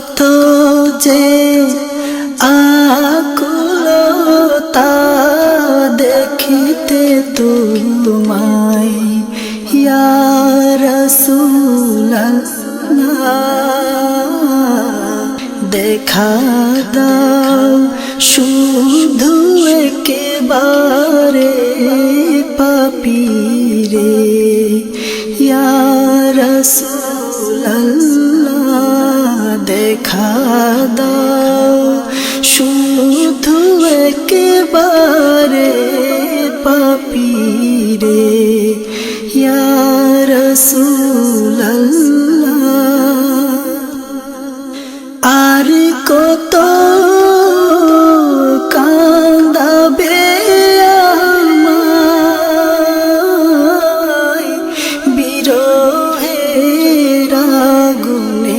কত যে আকুলতা দেখিতে তোমায় ইয়া দেখা দাও শুধু একেবারে পাপিরে ইয়া রাসূলুল্লাহ। দেখা দাও শুধু একেবারে পাপি রে আর কত কান্দাবে বিরহে রাগুনে